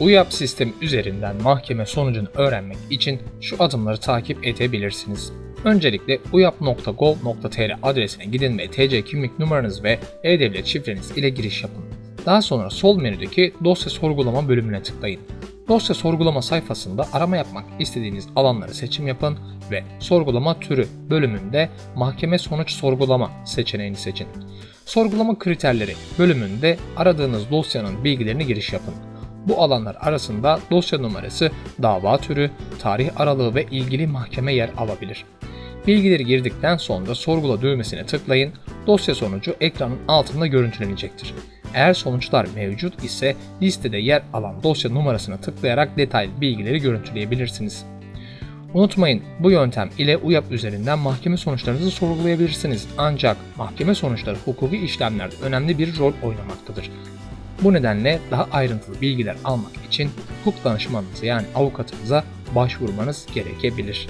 UYAP sistemi üzerinden mahkeme sonucunu öğrenmek için şu adımları takip edebilirsiniz. Öncelikle uyap.gov.tr adresine gidin ve TC kimlik numaranız ve e-devlet şifreniz ile giriş yapın. Daha sonra sol menüdeki dosya sorgulama bölümüne tıklayın. Dosya sorgulama sayfasında arama yapmak istediğiniz alanları seçim yapın ve sorgulama türü bölümünde mahkeme sonuç sorgulama seçeneğini seçin. Sorgulama kriterleri bölümünde aradığınız dosyanın bilgilerini giriş yapın. Bu alanlar arasında dosya numarası, dava türü, tarih aralığı ve ilgili mahkeme yer alabilir. Bilgileri girdikten sonra sorgula düğmesine tıklayın. Dosya sonucu ekranın altında görüntülenecektir. Eğer sonuçlar mevcut ise listede yer alan dosya numarasına tıklayarak detaylı bilgileri görüntüleyebilirsiniz. Unutmayın bu yöntem ile UYAP üzerinden mahkeme sonuçlarınızı sorgulayabilirsiniz. Ancak mahkeme sonuçları hukuki işlemlerde önemli bir rol oynamaktadır. Bu nedenle daha ayrıntılı bilgiler almak için hukuk danışmanınıza yani avukatınıza başvurmanız gerekebilir.